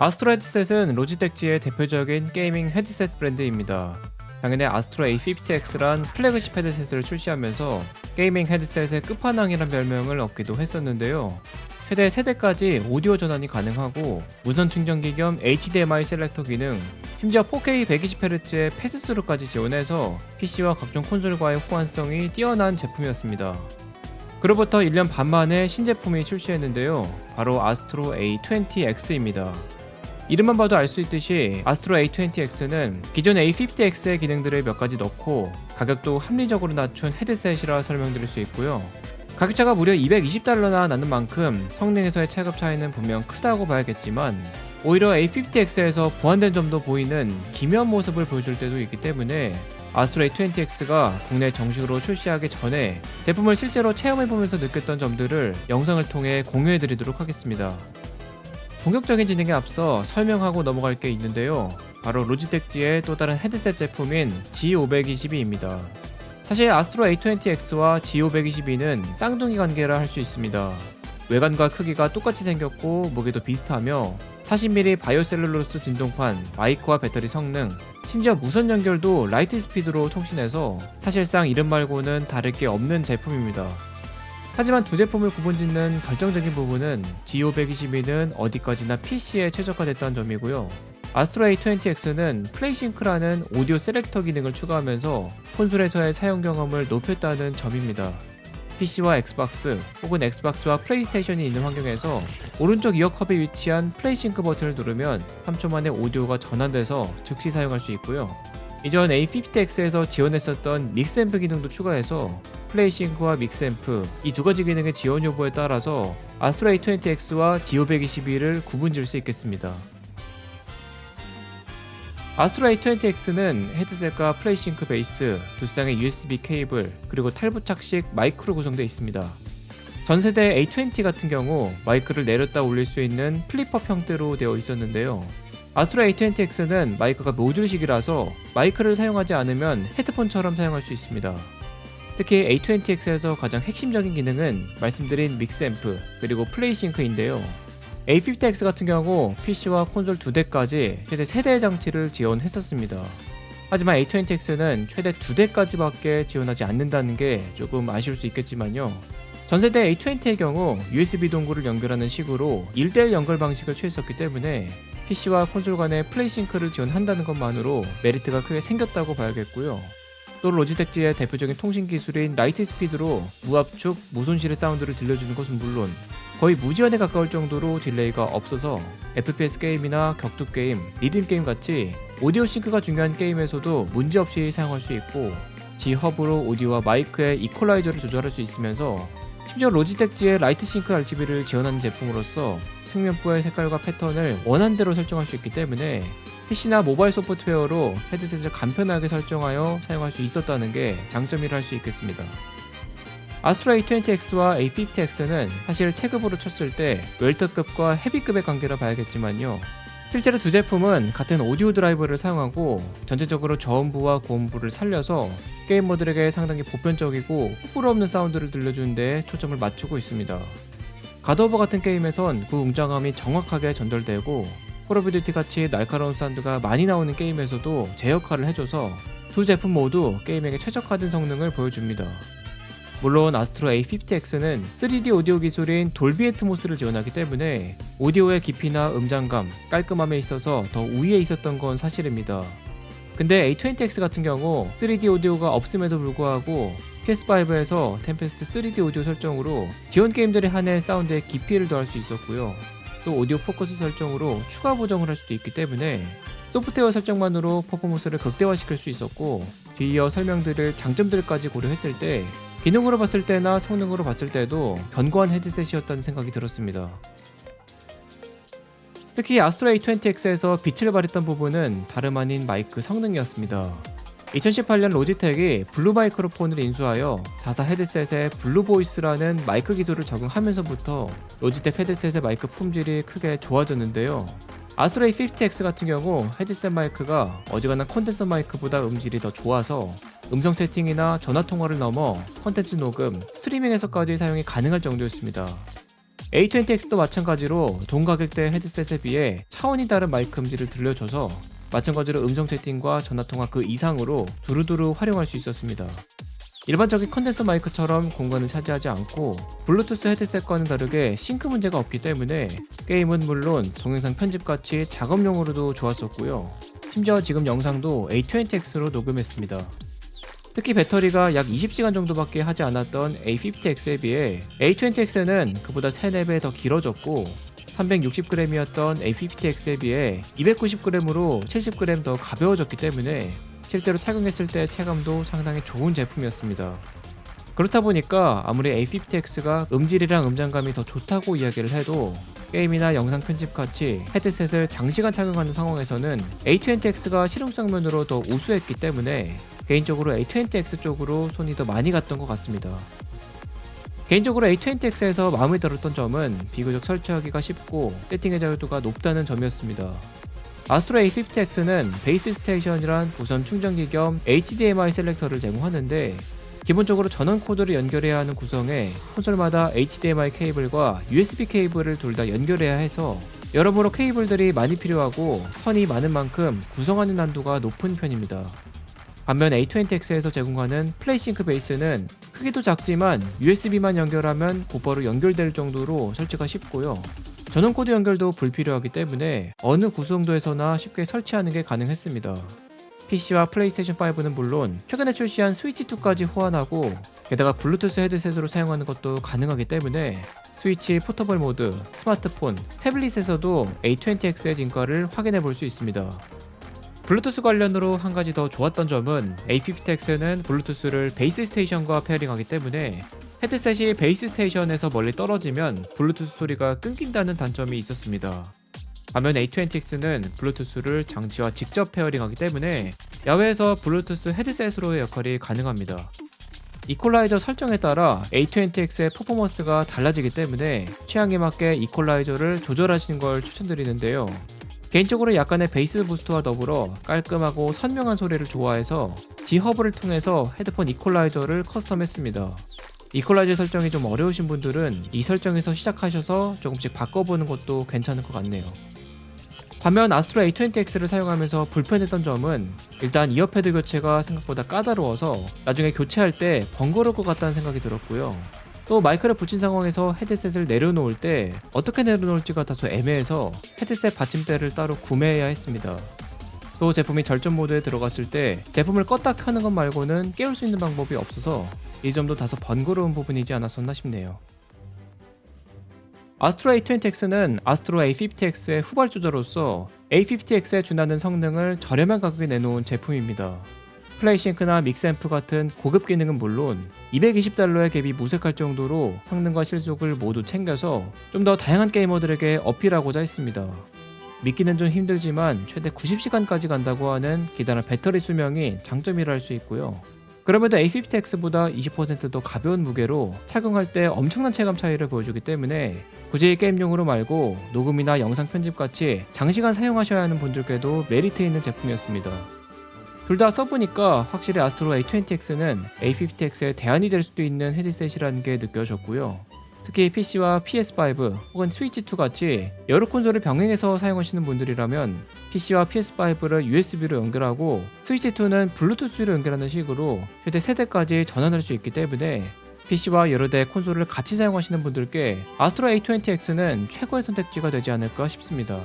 아스트로 헤드셋은 로지텍지의 대표적인 게이밍 헤드셋 브랜드입니다. 작년에 아스트로 A50X란 플래그십 헤드셋을 출시하면서 게이밍 헤드셋의 끝판왕이란 별명을 얻기도 했었는데요. 최대 세대까지 오디오 전환이 가능하고 무선 충전기 겸 HDMI 셀렉터 기능, 심지어 4K 120Hz의 패스스루까지 지원해서 PC와 각종 콘솔과의 호환성이 뛰어난 제품이었습니다. 그로부터 1년 반 만에 신제품이 출시했는데요. 바로 아스트로 A20X입니다. 이름만 봐도 알 수 있듯이 아스트로 A20X는 기존 A50X의 기능들을 몇 가지 넣고 가격도 합리적으로 낮춘 헤드셋이라 설명드릴 수 있고요. 가격차가 무려 220달러나 나는 만큼 성능에서의 체급 차이는 분명 크다고 봐야겠지만 오히려 A50X에서 보완된 점도 보이는 기묘한 모습을 보여줄 때도 있기 때문에 아스트로 A20X가 국내 정식으로 출시하기 전에 제품을 실제로 체험해보면서 느꼈던 점들을 영상을 통해 공유해드리도록 하겠습니다. 본격적인 진행에 앞서 설명하고 넘어갈 게 있는데요. 바로 로지텍지의 또 다른 헤드셋 제품인 G522입니다. 사실 아스트로 A20X와 G522는 쌍둥이 관계라 할 수 있습니다. 외관과 크기가 똑같이 생겼고 무게도 비슷하며 40mm 바이오셀룰로스 진동판, 마이크와 배터리 성능, 심지어 무선 연결도 라이트 스피드로 통신해서 사실상 이름 말고는 다를 게 없는 제품입니다. 하지만 두 제품을 구분짓는 결정적인 부분은 G522는 어디까지나 PC에 최적화됐다는 점이고요. 아스트로 A20X는 플레이싱크라는 오디오 셀렉터 기능을 추가하면서 콘솔에서의 사용 경험을 높였다는 점입니다. PC와 엑스박스 혹은 엑스박스와 플레이스테이션이 있는 환경에서 오른쪽 이어컵에 위치한 플레이싱크 버튼을 누르면 3초 만에 오디오가 전환돼서 즉시 사용할 수 있고요. 이전 A50X에서 지원했었던 믹스앰프 기능도 추가해서 플레이싱크와 믹스앰프 이 두 가지 기능의 지원 여부에 따라서 아스트로 A20X와 G522를 구분 지을 수 있겠습니다. 아스트로 A20X는 헤드셋과 플레이싱크 베이스, 두 쌍의 USB 케이블, 그리고 탈부착식 마이크로 구성되어 있습니다. 전 세대 A20 같은 경우 마이크를 내렸다 올릴 수 있는 플립업 형태로 되어 있었는데요. 아스트로 A20X는 마이크가 모듈식이라서 마이크를 사용하지 않으면 헤드폰처럼 사용할 수 있습니다. 특히 A20X에서 가장 핵심적인 기능은 말씀드린 믹스앰프 그리고 플레이싱크인데요. A50X 같은 경우 PC와 콘솔 두 대까지 최대 3대의 장치를 지원했었습니다. 하지만 A20X는 최대 두 대까지밖에 지원하지 않는다는 게 조금 아쉬울 수 있겠지만요. 전세대 A20의 경우 USB 동구를 연결하는 식으로 1대1 연결 방식을 취했었기 때문에 PC와 콘솔 간의 플레이싱크를 지원한다는 것만으로 메리트가 크게 생겼다고 봐야겠고요. 또 로지텍지의 대표적인 통신 기술인 라이트 스피드로 무압축, 무손실의 사운드를 들려주는 것은 물론 거의 무지연에 가까울 정도로 딜레이가 없어서 FPS 게임이나 격투 게임, 리듬 게임 같이 오디오 싱크가 중요한 게임에서도 문제없이 사용할 수 있고 G 허브로 오디오와 마이크의 이퀄라이저를 조절할 수 있으면서 심지어 로지텍지의 라이트 싱크 RGB를 지원하는 제품으로서 측면부의 색깔과 패턴을 원한대로 설정할 수 있기 때문에 PC나 모바일 소프트웨어로 헤드셋을 간편하게 설정하여 사용할 수 있었다는 게 장점이라 할 수 있겠습니다. 아스트로 A20X와 A50X는 사실 체급으로 쳤을 때 웰터급과 헤비급의 관계라 봐야겠지만요. 실제로 두 제품은 같은 오디오 드라이버를 사용하고 전체적으로 저음부와 고음부를 살려서 게이머들에게 상당히 보편적이고 호불호 없는 사운드를 들려주는 데 초점을 맞추고 있습니다. 가드오버 같은 게임에선 그 웅장함이 정확하게 전달되고 콜 오브 듀티 같이 날카로운 사운드가 많이 나오는 게임에서도 제 역할을 해줘서 두 제품 모두 게임에게 최적화된 성능을 보여줍니다. 물론 아스트로 A50X는 3D 오디오 기술인 돌비 애트모스를 지원하기 때문에 오디오의 깊이나 음장감, 깔끔함에 있어서 더 우위에 있었던 건 사실입니다. 근데 A20X 같은 경우 3D 오디오가 없음에도 불구하고 PS5에서 템페스트 3D 오디오 설정으로 지원 게임들에 한해 사운드에 깊이를 더할 수 있었고요. 또 오디오 포커스 설정으로 추가 보정을 할 수도 있기 때문에 소프트웨어 설정만으로 퍼포먼스를 극대화시킬 수 있었고 뒤이어 설명드릴 장점들까지 고려했을 때 기능으로 봤을 때나 성능으로 봤을 때도 견고한 헤드셋이었다는 생각이 들었습니다. 특히 아스트로 A20X에서 빛을 발했던 부분은 다름 아닌 마이크 성능이었습니다. 2018년 로지텍이 블루 마이크로폰을 인수하여 자사 헤드셋에 블루 보이스라는 마이크 기술을 적용하면서부터 로지텍 헤드셋의 마이크 품질이 크게 좋아졌는데요. 아스트로 A50X 같은 경우 헤드셋 마이크가 어지간한 콘덴서 마이크보다 음질이 더 좋아서 음성 채팅이나 전화 통화를 넘어 컨텐츠 녹음, 스트리밍에서까지 사용이 가능할 정도였습니다. A20X도 마찬가지로 동 가격대 헤드셋에 비해 차원이 다른 마이크 음질을 들려줘서 마찬가지로 음성 채팅과 전화 통화 그 이상으로 두루두루 활용할 수 있었습니다. 일반적인 컨덴서 마이크처럼 공간을 차지하지 않고 블루투스 헤드셋과는 다르게 싱크 문제가 없기 때문에 게임은 물론 동영상 편집같이 작업용으로도 좋았었고요. 심지어 지금 영상도 A20X로 녹음했습니다. 특히 배터리가 약 20시간 정도밖에 하지 않았던 A50X에 비해 A20X는 그보다 3, 4배 더 길어졌고 360g이었던 A50X에 비해 290g으로 70g 더 가벼워졌기 때문에 실제로 착용했을 때 체감도 상당히 좋은 제품이었습니다. 그렇다 보니까 아무리 A50X가 음질이랑 음장감이 더 좋다고 이야기를 해도 게임이나 영상 편집 같이 헤드셋을 장시간 착용하는 상황에서는 A20X가 실용성 면으로 더 우수했기 때문에 개인적으로 A20X 쪽으로 손이 더 많이 갔던 것 같습니다. 개인적으로 A20X에서 마음에 들었던 점은 비교적 설치하기가 쉽고 세팅의 자유도가 높다는 점이었습니다. 아스트로 A50X는 베이스 스테이션이란 무선 충전기 겸 HDMI 셀렉터를 제공하는데 기본적으로 전원 코드를 연결해야 하는 구성에 콘솔마다 HDMI 케이블과 USB 케이블을 둘 다 연결해야 해서 여러모로 케이블들이 많이 필요하고 선이 많은 만큼 구성하는 난도가 높은 편입니다. 반면 A20X에서 제공하는 플레이싱크 베이스는 크기도 작지만 USB만 연결하면 곧바로 연결될 정도로 설치가 쉽고요. 전원 코드 연결도 불필요하기 때문에 어느 구성도에서나 쉽게 설치하는 게 가능했습니다. PC와 플레이스테이션 5는 물론 최근에 출시한 스위치 2까지 호환하고 게다가 블루투스 헤드셋으로 사용하는 것도 가능하기 때문에 스위치 포터블 모드, 스마트폰, 태블릿에서도 A20X의 진가를 확인해 볼 수 있습니다. 블루투스 관련으로 한 가지 더 좋았던 점은 A50X는 블루투스를 베이스 스테이션과 페어링하기 때문에 헤드셋이 베이스 스테이션에서 멀리 떨어지면 블루투스 소리가 끊긴다는 단점이 있었습니다. 반면 A20X는 블루투스를 장치와 직접 페어링하기 때문에 야외에서 블루투스 헤드셋으로의 역할이 가능합니다. 이퀄라이저 설정에 따라 A20X의 퍼포먼스가 달라지기 때문에 취향에 맞게 이퀄라이저를 조절하시는 걸 추천드리는데요. 개인적으로 약간의 베이스 부스트와 더불어 깔끔하고 선명한 소리를 좋아해서 G허브를 통해서 헤드폰 이퀄라이저를 커스텀했습니다. 이퀄라이저 설정이 좀 어려우신 분들은 이 설정에서 시작하셔서 조금씩 바꿔보는 것도 괜찮을 것 같네요. 반면 아스트로 A20X를 사용하면서 불편했던 점은 일단 이어패드 교체가 생각보다 까다로워서 나중에 교체할 때 번거로울 것 같다는 생각이 들었고요. 또 마이크를 붙인 상황에서 헤드셋을 내려놓을 때 어떻게 내려놓을지가 다소 애매해서 헤드셋 받침대를 따로 구매해야 했습니다. 또 제품이 절전 모드에 들어갔을 때 제품을 껐다 켜는 것 말고는 깨울 수 있는 방법이 없어서 이 점도 다소 번거로운 부분이지 않았었나 싶네요. 아스트로 A20X는 아스트로 A50X의 후발주자로서 A50X에 준하는 성능을 저렴한 가격에 내놓은 제품입니다. 플레이싱크나 믹스앰프 같은 고급 기능은 물론 220달러의 갭이 무색할 정도로 성능과 실속을 모두 챙겨서 좀 더 다양한 게이머들에게 어필하고자 했습니다. 믿기는 좀 힘들지만 최대 90시간까지 간다고 하는 기다란 배터리 수명이 장점이라 할 수 있고요. 그럼에도 A50X보다 20%더 가벼운 무게로 착용할 때 엄청난 체감 차이를 보여주기 때문에 굳이 게임용으로 말고 녹음이나 영상 편집 같이 장시간 사용하셔야 하는 분들께도 메리트 있는 제품이었습니다. 둘 다 써보니까 확실히 아스트로 A20X는 A50X의 대안이 될 수도 있는 헤드셋이라는 게 느껴졌고요. 특히 PC와 PS5 혹은 스위치2 같이 여러 콘솔을 병행해서 사용하시는 분들이라면 PC와 PS5를 USB로 연결하고 스위치2는 블루투스로 연결하는 식으로 최대 세대까지 전환할 수 있기 때문에 PC와 여러 대 콘솔을 같이 사용하시는 분들께 아스트로 A20X는 최고의 선택지가 되지 않을까 싶습니다.